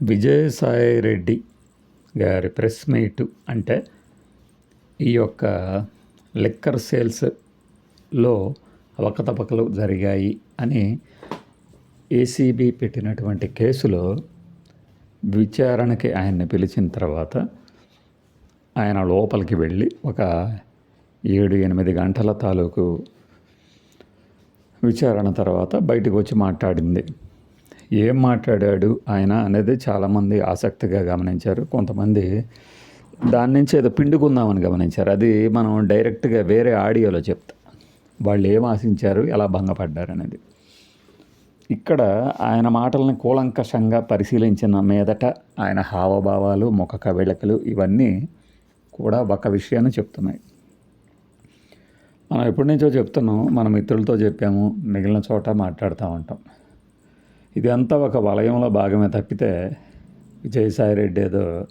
విజయసాయి రెడ్డి గారి press meet అంటే ఈ యొక్క లిక్కర్ సేల్స్లో అవకతవకలు జరిగాయి అని ఏసీబీ పెట్టినటువంటి కేసులో విచారణకి ఆయన్ని పిలిచిన తర్వాత ఆయన లోపలికి వెళ్ళి ఒక ఏడు ఎనిమిది గంటల తాలూకు విచారణ తర్వాత బయటకు వచ్చి మాట్లాడింది. ఏం మాట్లాడాడు ఆయన అనేది చాలామంది ఆసక్తిగా గమనించారు. కొంతమంది దాని నుంచి ఏదో పిండుకుందామని గమనించారు. అది మనం డైరెక్ట్గా వేరే ఆడియోలో చెప్తా. వాళ్ళు ఏం ఆశించారు ఎలా భంగపడ్డారు అనేది. ఇక్కడ ఆయన మాటల్ని కూలంకషంగా పరిశీలించిన మీదట ఆయన హావభావాలు ముఖ కవిళకలు ఇవన్నీ కూడా ఒక విషయాన్ని చెప్తున్నాయి. మనం ఎప్పటి నుంచో చెప్తున్నాం మన మిత్రులతో చెప్పాము మిగిలిన చోట మాట్లాడుతూ ఉంటాం. ఇదంతా ఒక వలయంలో భాగమే తప్పితే విజయసాయి రెడ్డి ఏదో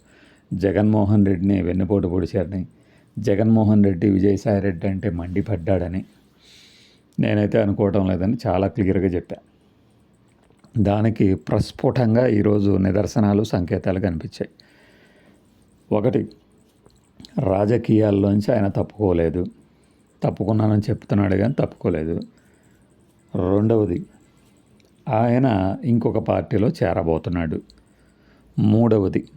జగన్మోహన్ రెడ్డిని వెన్నుపోటు పొడిచారని జగన్మోహన్ రెడ్డి విజయసాయి రెడ్డి అంటే మండిపడ్డాడని నేనైతే అనుకోవటం లేదని చాలా క్లియర్గా చెప్పా. దానికి ప్రస్ఫుటంగా ఈరోజు నిదర్శనాలు సంకేతాలు కనిపించాయి. ఒకటి రాజకీయాల్లోంచి ఆయన తప్పుకోలేదు. తప్పుకున్నానని చెప్తున్నాడు కానీ తప్పుకోలేదు. రెండవది ఆయన ఇంకొక పార్టీలో చేరబోతున్నాడు. మూడవది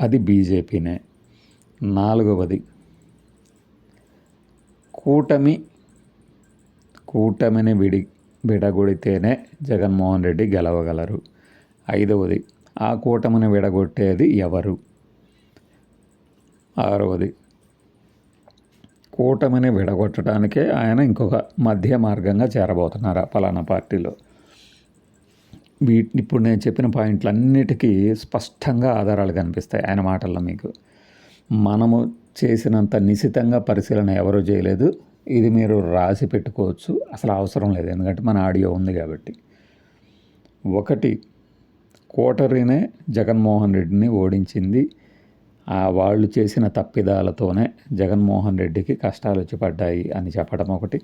అది బీజేపీనే. నాలుగవది కూటమి కూటమిని విడి విడగొడితేనే జగన్మోహన్ రెడ్డి గెలవగలరు. ఐదవది ఆ కూటమిని విడగొట్టేది ఎవరు? ఆరవది కూటమిని విడగొట్టడానికే ఆయన ఇంకొక మధ్య మార్గంగా చేరబోతున్నారు ఆ పలానా పార్టీలో? వీటి ఇప్పుడు నేను చెప్పిన పాయింట్లన్నిటికీ స్పష్టంగా ఆధారాలు కనిపిస్తాయి ఆయన మాటల్లో మీకు. మనము చేసినంత నిశితంగా పరిశీలన ఎవరూ చేయలేదు. ఇది మీరు రాసి పెట్టుకోవచ్చు. అసలు అవసరం లేదు. ఎందుకంటే మన ఆడియో ఉంది కాబట్టి. ఒకటి కోటరీనే జగన్మోహన్ రెడ్డిని ఓడించింది. ఆ వాళ్ళు చేసిన తప్పిదాలతోనే జగన్మోహన్ రెడ్డికి కష్టాలు వచ్చి పడ్డాయి అని చెప్పడం ఒకటి.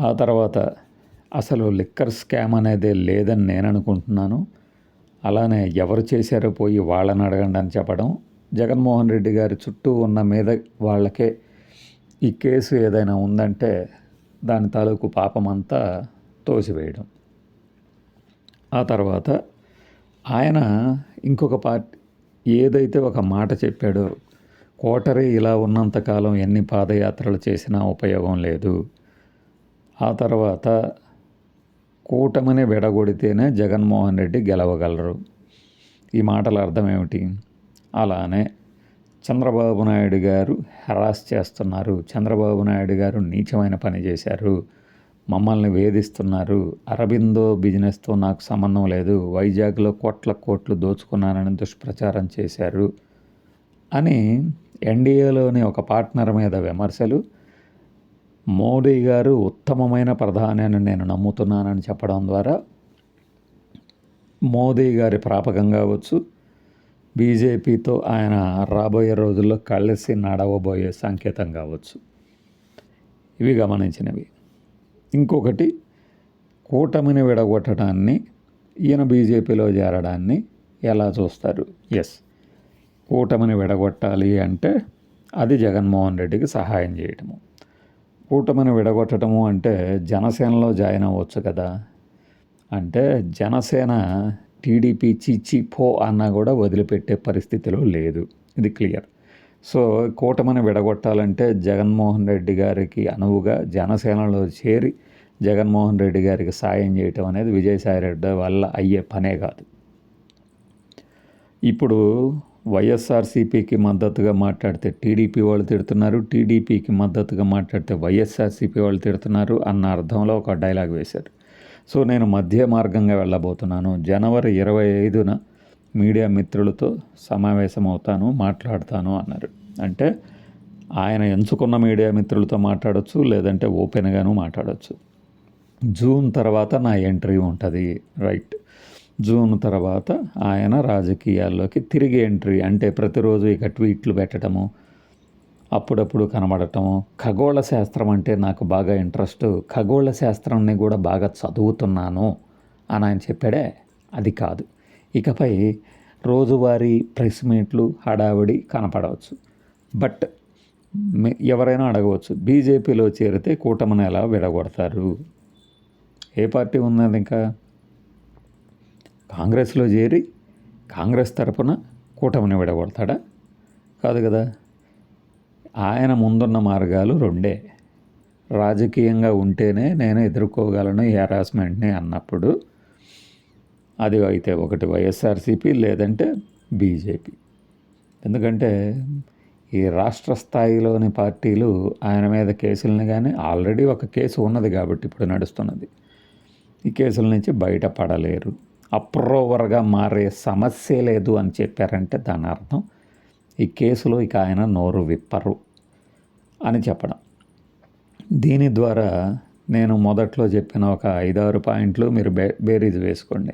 ఆ తర్వాత అసలు లిక్కర్ స్కామ్ అనేది లేదని నేను అనుకుంటున్నాను. అలానే ఎవరు చేశారో పోయి వాళ్ళని అడగండి అని చెప్పడం. జగన్మోహన్ రెడ్డి గారి చుట్టూ ఉన్న మీద వాళ్ళకే ఈ కేసు ఏదైనా ఉందంటే దాని తాలూకు పాపం అంతా తోసివేయడం. ఆ తర్వాత ఆయన ఇంకొక పార్టీ ఏదైతే ఒక మాట చెప్పాడో కోటరీ ఇలా ఉన్నంతకాలం ఎన్ని పాదయాత్రలు చేసినా ఉపయోగం లేదు. ఆ తర్వాత కూటమిని విడగొడితేనే జగన్మోహన్ రెడ్డి గెలవగలరు. ఈ మాటల అర్థం ఏమిటి? అలానే చంద్రబాబు నాయుడు గారు హెరాస్ చేస్తున్నారు. చంద్రబాబు నాయుడు గారు నీచమైన పని చేశారు. మమ్మల్ని వేధిస్తున్నారు. అరబిందో బిజినెస్తో నాకు సంబంధం లేదు. వైజాగ్లో కోట్ల కోట్లు దోచుకున్నానని దుష్ప్రచారం చేశారు. అని ఎన్డీఏలోని ఒక పార్ట్నర్ మీద విమర్శలు మోడీ గారు ఉత్తమమైన ప్రధాని అని నేను నమ్ముతున్నానని చెప్పడం ద్వారా మోదీ గారి ప్రాపకం కావచ్చు బీజేపీతో ఆయన రాబోయే రోజుల్లో కలిసి నడవబోయే సంకేతం కావచ్చు. ఇవి గమనించినవి. ఇంకొకటి కూటమిని విడగొట్టడాన్ని ఈయన బీజేపీలో చేరడాన్ని ఎలా చూస్తారు? ఎస్ కూటమిని విడగొట్టాలి అంటే అది జగన్మోహన్ రెడ్డికి సహాయం చేయటము. కూటమిని విడగొట్టడము అంటే జనసేనలో జాయిన్ అవ్వచ్చు కదా. అంటే జనసేన టీడీపీ చిచ్చి పో అన్నా కూడా వదిలిపెట్టే పరిస్థితిలో లేదు. ఇది క్లియర్. సో కూటమిని విడగొట్టాలంటే జగన్మోహన్ రెడ్డి గారికి అనువుగా జనసేనలో చేరి జగన్మోహన్ రెడ్డి గారికి సాయం చేయటం అనేది విజయసాయి రెడ్డి వల్ల అయ్యే పనే కాదు. ఇప్పుడు వైఎస్ఆర్సీపీకి మద్దతుగా మాట్లాడితే టీడీపీ వాళ్ళు తిడుతున్నారు టీడీపీకి మద్దతుగా మాట్లాడితే వైఎస్ఆర్సీపీ వాళ్ళు తిడుతున్నారు అన్న అర్థంలో ఒక డైలాగ్ వేశారు. సో నేను మధ్య మార్గంగా వెళ్ళబోతున్నాను. జనవరి ఇరవై ఐదున మీడియా మిత్రులతో సమావేశం అవుతాను మాట్లాడతాను అన్నారు. అంటే ఆయన ఎంచుకున్న మీడియా మిత్రులతో మాట్లాడవచ్చు లేదంటే ఓపెన్గాను మాట్లాడవచ్చు జూన్ తర్వాత నా ఎంట్రీ ఉంటుంది రైట్. జూన్ తర్వాత ఆయన రాజకీయాల్లోకి తిరిగి ఎంట్రీ అంటే ప్రతిరోజు ఇక ట్వీట్లు పెట్టడము అప్పుడప్పుడు కనబడటము. ఖగోళ శాస్త్రం అంటే నాకు బాగా ఇంట్రెస్ట్. ఖగోళ శాస్త్రాన్ని కూడా బాగా చదువుతున్నాను అని ఆయన చెప్పాడే అది కాదు. ఇకపై రోజువారీ ప్రెస్ మీట్లు హడావిడి కనపడవచ్చు. బట్ ఎవరైనా అడగవచ్చు బీజేపీలో చేరితే కూటమిని ఎలా విడగొడతారు? ఏ పార్టీ ఉన్నది ఇంకా? కాంగ్రెస్లో చేరి కాంగ్రెస్ తరపున కూటమిని విడగొడతాడా? కాదు కదా. ఆయన ముందున్న మార్గాలు రెండే. రాజకీయంగా ఉంటేనే నేను ఎదుర్కోగలను ఈ హెరాస్మెంట్ని అన్నప్పుడు అది అయితే ఒకటి వైఎస్ఆర్సీపీ లేదంటే బీజేపీ. ఎందుకంటే ఈ రాష్ట్ర స్థాయిలోని పార్టీలు ఆయన మీద కేసులను కానీ ఆల్రెడీ ఒక కేసు ఉన్నది కాబట్టి ఇప్పుడు నడుస్తున్నది. ఈ కేసుల నుంచి బయటపడలేరు. అప్రూవర్గా మారే సమస్య లేదు అని చెప్పారంటే దాని అర్థం ఈ కేసులో ఇక ఆయన నోరు విప్పరు అని చెప్పడం. దీని ద్వారా నేను మొదట్లో చెప్పిన ఒక ఐదారు పాయింట్లు మీరు బే బేరీజ్ వేసుకోండి.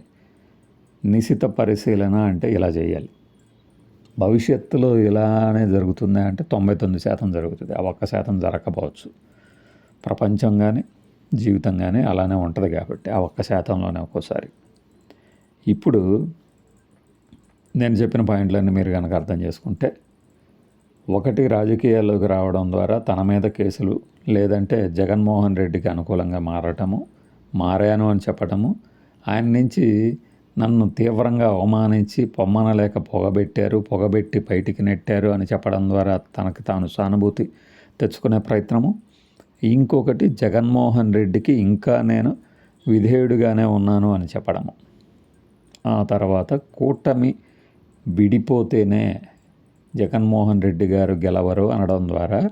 నిశిత పరిశీలన అంటే ఇలా చేయాలి. భవిష్యత్తులో ఇలానే జరుగుతుందా అంటే తొంభై తొమ్మిది శాతం జరుగుతుంది. ఆ ఒక్క శాతం జరగకపోవచ్చు. ప్రపంచం కానీ జీవితం కానీ అలానే ఉంటుంది కాబట్టి ఆ ఒక్క శాతంలోనే ఒక్కోసారి. ఇప్పుడు నేను చెప్పిన పాయింట్లన్నీ మీరు కనుక అర్థం చేసుకుంటే ఒకటి రాజకీయాల్లోకి రావడం ద్వారా తన మీద కేసులు లేదంటే జగన్మోహన్ రెడ్డికి అనుకూలంగా మారటము మారాను అని చెప్పటము ఆయన నుంచి నన్ను తీవ్రంగా అవమానించి పొమ్మనలేక పొగబెట్టారు పొగబెట్టి బయటికి నెట్టారు అని చెప్పడం ద్వారా తనకు తాను సానుభూతి తెచ్చుకునే ప్రయత్నము. ఇంకొకటి జగన్మోహన్ రెడ్డికి ఇంకా నేను విధేయుడిగానే ఉన్నాను అని చెప్పడము. ఆ తర్వాత కూటమి విడిపోతేనే జగన్మోహన్ రెడ్డి గారు గెలవరు అనడం ద్వారా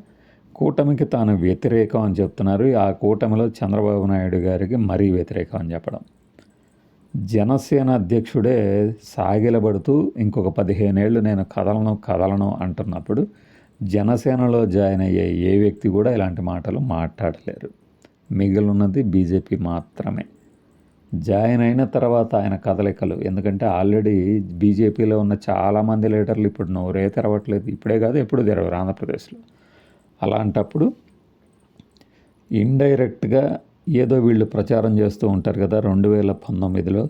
కూటమికి తాను వ్యతిరేకం అని చెప్తున్నారు. ఆ కూటమిలో చంద్రబాబు నాయుడు గారికి మరీ వ్యతిరేకం అని చెప్పడం. జనసేన అధ్యక్షుడే సాగిలబడుతూ ఇంకొక పదిహేనేళ్ళు నేను కదలను కదలను అంటున్నప్పుడు జనసేనలో జాయిన్ అయ్యే ఏ వ్యక్తి కూడా ఇలాంటి మాటలు మాట్లాడలేరు. మిగిలినది బీజేపీ మాత్రమే. జాయిన్ అయిన తర్వాత ఆయన కదలికలు. ఎందుకంటే ఆల్రెడీ బీజేపీలో ఉన్న చాలామంది లీడర్లు ఇప్పుడు నోరే తెరవట్లేదు. ఇప్పుడే కాదు ఎప్పుడు తెరవరు ఆంధ్రప్రదేశ్లో. అలాంటప్పుడు ఇండైరెక్ట్గా ఏదో వీళ్ళు ప్రచారం చేస్తూ ఉంటారు కదా రెండు వేల పంతొమ్మిదిలో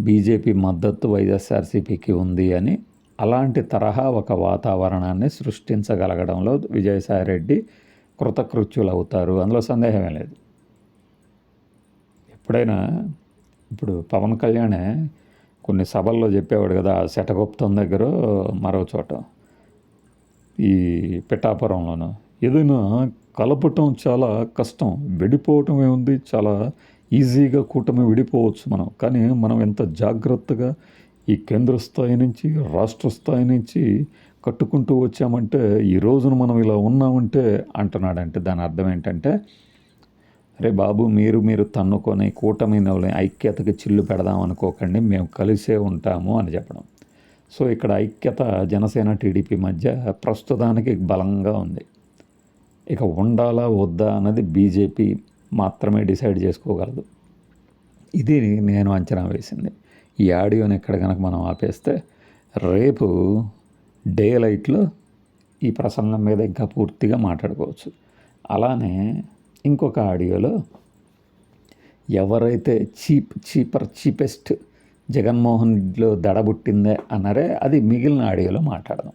బీజేపీ మద్దతు వైఎస్ఆర్సీపీకి ఉంది అని. అలాంటి తరహా ఒక వాతావరణాన్ని సృష్టించగలగడంలో విజయసాయిరెడ్డి కృతకృత్యులు అవుతారు అందులో సందేహమే లేదు. ఎప్పుడైనా ఇప్పుడు పవన్ కళ్యాణ్ కొన్ని సభల్లో చెప్పేవాడు కదా శటగుప్తం దగ్గర మరో చోట ఈ పిట్టాపురంలోనూ ఏదైనా కలపటం చాలా కష్టం విడిపోవటం ఏముంది చాలా ఈజీగా కూటమి విడిపోవచ్చు మనం. కానీ మనం ఎంత జాగ్రత్తగా ఈ కేంద్ర స్థాయి నుంచి రాష్ట్ర స్థాయి నుంచి కట్టుకుంటూ వచ్చామంటే ఈ రోజున మనం ఇలా ఉన్నామంటే అంటున్నాడంటే దాని అర్థం ఏంటంటే అరే బాబు మీరు మీరు తన్నుకొని కూటమి ఐక్యతకి చిల్లు పెడదాం అనుకోకండి మేము కలిసే ఉంటాము అని చెప్పడం. సో ఇక్కడ ఐక్యత జనసేన టీడీపీ మధ్య ప్రస్తుతానికి బలంగా ఉంది. ఇక ఉండాలా వద్దా అన్నది బీజేపీ మాత్రమే డిసైడ్ చేసుకోగలదు. ఇది నేను అంచనా వేసింది. ఈ ఆడియోని ఎక్కడ కనుక మనం ఆపేస్తే రేపు డే లైట్లో ఈ ప్రసంగం మీద ఇంకా పూర్తిగా మాట్లాడుకోవచ్చు. అలానే ఇంకొక ఆడియోలో ఎవరైతే చీప్ చీపర్ చీపెస్ట్ జగన్మోహన్లో దడబుట్టిందే అన్నారే అది మిగిలిన ఆడియోలో మాట్లాడదాం.